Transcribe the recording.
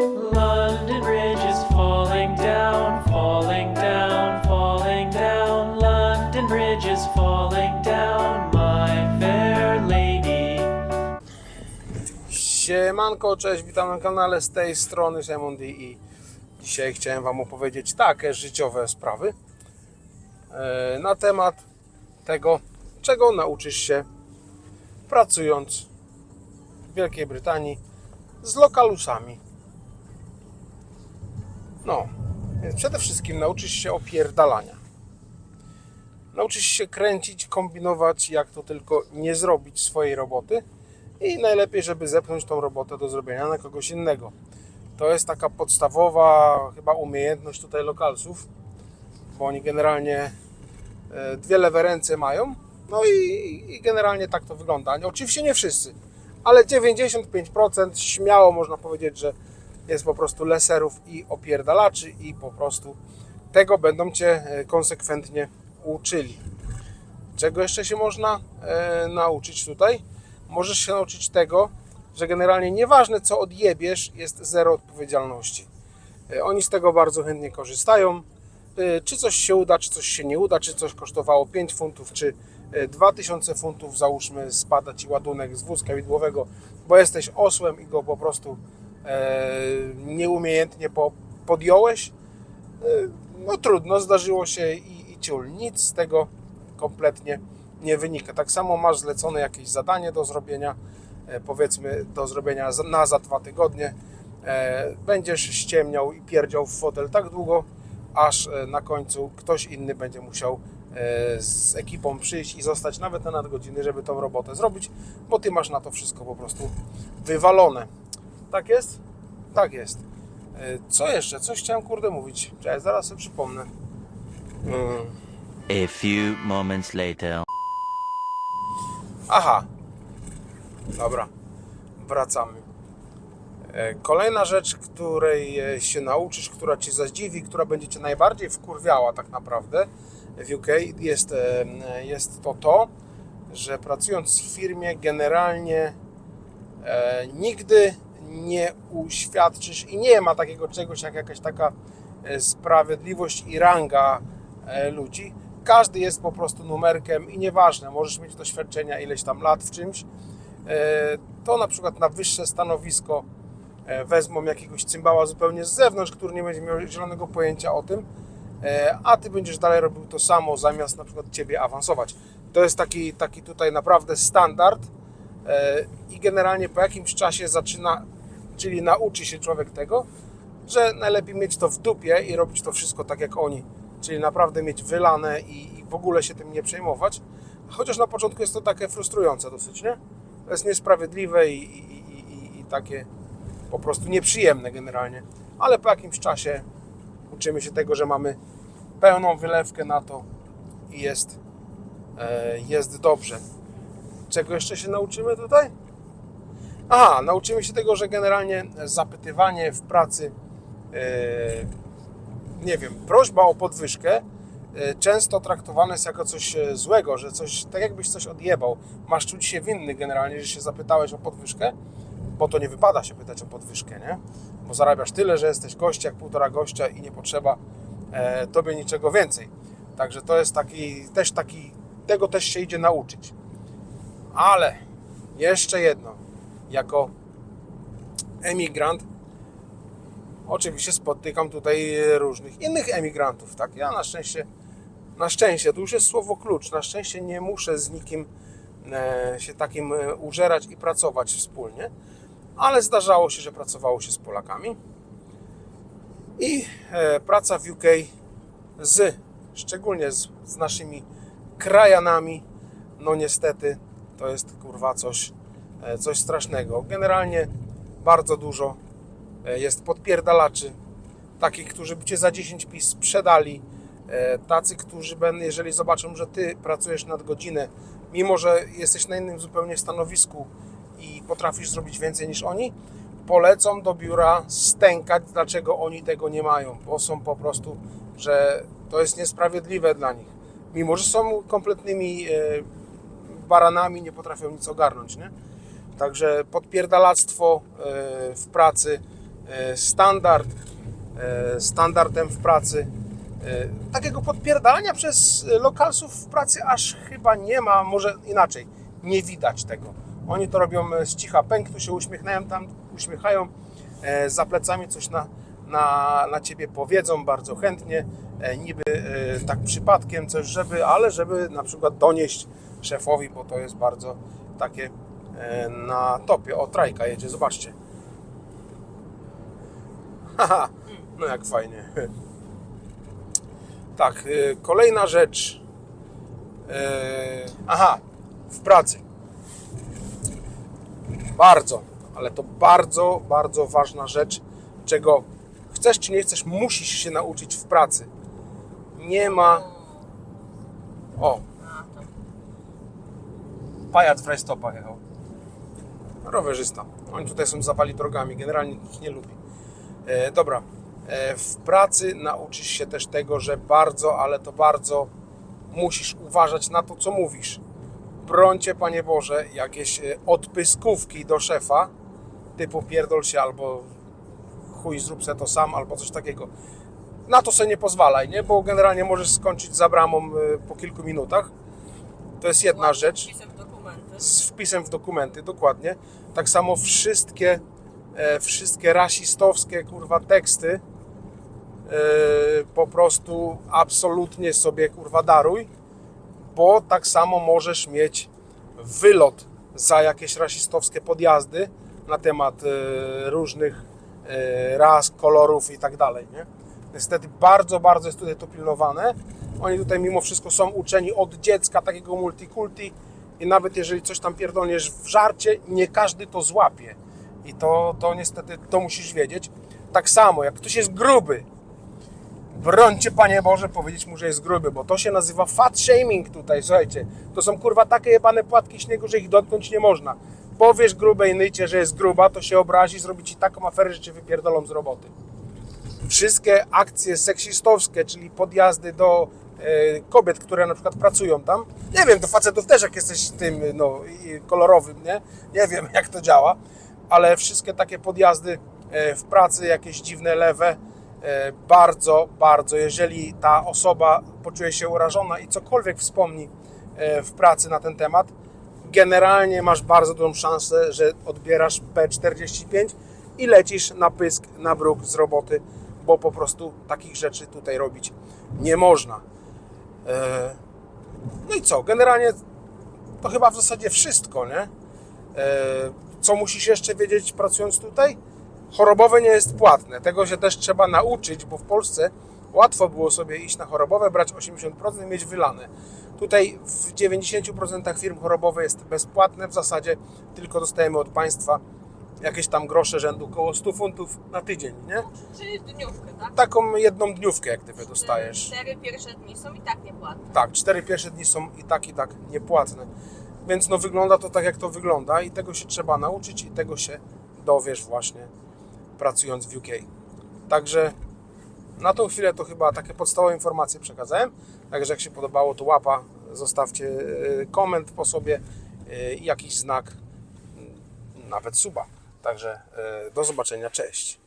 London Bridge is falling down, falling down, falling down. London Bridge is falling down, my fair lady. Siemanko, cześć, witam na kanale z tej strony Simon D i dzisiaj chciałem Wam opowiedzieć takie życiowe sprawy e, na temat tego, czego nauczysz się pracując w Wielkiej Brytanii z lokalusami. No, więc przede wszystkim nauczysz się opierdalania. Nauczysz się kręcić, kombinować, jak to tylko nie zrobić swojej roboty i najlepiej, żeby zepchnąć tą robotę do zrobienia na kogoś innego. To jest taka podstawowa chyba umiejętność tutaj lokalsów, bo oni generalnie e, dwie lewe ręce mają, no i, i generalnie tak to wygląda. Oczywiście nie wszyscy, ale 95% śmiało można powiedzieć, że jest po prostu leserów i opierdalaczy i po prostu tego będą Cię e, konsekwentnie uczyli. Czego jeszcze się można e, nauczyć tutaj? Możesz się nauczyć tego, że generalnie nieważne co odjebiesz, jest zero odpowiedzialności. E, oni z tego bardzo chętnie korzystają. E, czy coś się uda, czy coś się nie uda, czy coś kosztowało 5 funtów, czy e, 2000 funtów, załóżmy, spada Ci ładunek z wózka widłowego, bo jesteś osłem i go po prostu e, nieumiejętnie po, podjąłeś. E, no trudno, zdarzyło się i, i ciul. Nic z tego kompletnie nie wynika. Tak samo masz zlecone jakieś zadanie do zrobienia, e, powiedzmy do zrobienia na za dwa tygodnie. E, Będziesz ściemniał i pierdział w fotel tak długo, aż e, na końcu ktoś inny będzie musiał e, z ekipą przyjść i zostać nawet na nadgodziny, żeby tą robotę zrobić, bo ty masz na to wszystko po prostu wywalone. Tak jest? Tak jest. E, Co jeszcze? Coś chciałem kurde mówić. Cześć, zaraz sobie przypomnę. A few moments later. Aha. Dobra. Wracamy. E, Kolejna rzecz, której e, się nauczysz, która Cię zadziwi, która będzie Cię najbardziej wkurwiała tak naprawdę w UK, jest, jest to to, że pracując w firmie generalnie nigdy nie uświadczysz i nie ma takiego czegoś jak jakaś taka e, sprawiedliwość i ranga e, ludzi. Każdy jest po prostu numerkiem i nieważne, możesz mieć doświadczenia ileś tam lat w czymś, e, to na przykład na wyższe stanowisko wezmą jakiegoś cymbała zupełnie z zewnątrz, który nie będzie miał zielonego pojęcia o tym, a ty będziesz dalej robił to samo, zamiast na przykład ciebie awansować. To jest taki, taki tutaj naprawdę standard i generalnie po jakimś czasie zaczyna, czyli nauczy się człowiek tego, że najlepiej mieć to w dupie i robić to wszystko tak jak oni, czyli naprawdę mieć wylane i, i w ogóle się tym nie przejmować. Chociaż na początku jest to takie frustrujące dosyć, nie? To jest niesprawiedliwe i, i, i, i, i takie po prostu nieprzyjemne generalnie. Ale po jakimś czasie uczymy się tego, że mamy pełną wylewkę na to i jest, e, jest dobrze. Czego jeszcze się nauczymy tutaj? Aha, nauczymy się tego, że generalnie zapytywanie w pracy, e, nie wiem, prośba o podwyżkę e, często traktowane jest jako coś e, złego, że coś, tak jakbyś coś odjebał. Masz czuć się winny generalnie, że się zapytałeś o podwyżkę, bo to nie wypada się pytać o podwyżkę, nie? Bo zarabiasz tyle, że jesteś gość jak półtora gościa i nie potrzeba tobie niczego więcej. Także to jest taki, też taki, tego też się idzie nauczyć. Ale jeszcze jedno, jako emigrant oczywiście spotykam tutaj różnych innych emigrantów, tak? Ja na szczęście, na szczęście, to już jest słowo klucz, na szczęście nie muszę z nikim e, się takim e, użerać i pracować wspólnie, ale zdarzało się, że pracowało się z Polakami i e, praca w UK z, szczególnie z, z naszymi krajanami, no niestety to jest kurwa coś, e, coś strasznego. Generalnie bardzo dużo e, jest podpierdalaczy, takich, którzy by cię za 10 pis sprzedali, e, tacy, którzy będą, jeżeli zobaczą, że ty pracujesz nad godzinę, mimo że jesteś na innym zupełnie stanowisku i potrafisz zrobić więcej niż oni, polecą do biura stękać, dlaczego oni tego nie mają, bo są po prostu, że to jest niesprawiedliwe dla nich. Mimo, że są kompletnymi baranami, nie potrafią nic ogarnąć, nie? Także podpierdalactwo e, w pracy e, standard, e, standardem w pracy. Takiego podpierdalania przez lokalsów w pracy aż chyba nie ma, może inaczej, nie widać tego. Oni to robią z cicha pęktu, się uśmiechają tam, uśmiechają, za plecami coś na, na, na ciebie powiedzą bardzo chętnie, niby tak przypadkiem coś, żeby, ale żeby na przykład donieść szefowi, bo to jest bardzo takie e, na topie. O, trajka jedzie, zobaczcie. Haha, no jak fajnie. Tak, e, kolejna rzecz. E, Aha, w pracy. Bardzo, ale to bardzo, bardzo ważna rzecz, czego chcesz czy nie chcesz, musisz się nauczyć w pracy. Nie ma. O, pajac w rajstopach jechał. Rowerzysta. Oni tutaj są zawali drogami, generalnie ich nie lubi. E, dobra, e, w pracy nauczysz się też tego, że bardzo, ale to bardzo musisz uważać na to, co mówisz. Brońcie, Panie Boże, jakieś e, odpyskówki do szefa, typu pierdol się albo chuj zrób se to sam, albo coś takiego. Na to sobie nie pozwalaj, nie? Bo generalnie możesz skończyć za bramą e, po kilku minutach. To jest jedna rzecz. Z wpisem w dokumenty, dokładnie. Tak samo wszystkie, e, wszystkie rasistowskie kurwa teksty e, po prostu absolutnie sobie kurwa daruj, bo tak samo możesz mieć wylot za jakieś rasistowskie podjazdy na temat e, różnych e, ras, kolorów i tak dalej, nie? Niestety bardzo, bardzo jest tutaj to pilnowane. Oni tutaj mimo wszystko są uczeni od dziecka takiego multikulti i nawet jeżeli coś tam pierdolniesz w żarcie, nie każdy to złapie. I to, to niestety, to musisz wiedzieć. Tak samo, jak ktoś jest gruby, brońcie Panie Boże powiedzieć mu, że jest gruby, bo to się nazywa fat shaming tutaj, słuchajcie. To są kurwa takie jebane płatki śniegu, że ich dotknąć nie można. Powiesz grubej nycie, że jest gruba, to się obrazi, zrobi ci taką aferę, że cię wypierdolą z roboty. Wszystkie akcje seksistowskie, czyli podjazdy do kobiet, które na przykład pracują tam. Nie wiem, do facetów też, jak jesteś tym no, i- kolorowym, nie? Nie wiem, jak to działa, ale wszystkie takie podjazdy e, w pracy, jakieś dziwne lewe, bardzo, bardzo, jeżeli ta osoba poczuje się urażona i cokolwiek wspomni w pracy na ten temat, generalnie masz bardzo dużą szansę, że odbierasz P45 i lecisz na pysk, na bruk z roboty, bo po prostu takich rzeczy tutaj robić nie można. E, No i co? Generalnie to chyba w zasadzie wszystko, nie? E, Co musisz jeszcze wiedzieć pracując tutaj? Chorobowe nie jest płatne. Tego się też trzeba nauczyć, bo w Polsce łatwo było sobie iść na chorobowe, brać 80% i mieć wylane. Tutaj w 90% firm chorobowe jest bezpłatne, w zasadzie tylko dostajemy od państwa jakieś tam grosze rzędu około 100 funtów na tydzień, nie? Czyli dniówkę, tak? Taką jedną dniówkę jak gdyby dostajesz. Cztery pierwsze dni są i tak niepłatne. Tak, cztery pierwsze dni są i tak, i tak niepłatne. Więc no wygląda to tak, jak to wygląda i tego się trzeba nauczyć i tego się dowiesz właśnie pracując w UK. Także na tą chwilę to chyba takie podstawowe informacje przekazałem. Także jak się podobało, to łapa, zostawcie e, koment po sobie e, i jakiś znak, nawet suba. Także e, do zobaczenia, cześć.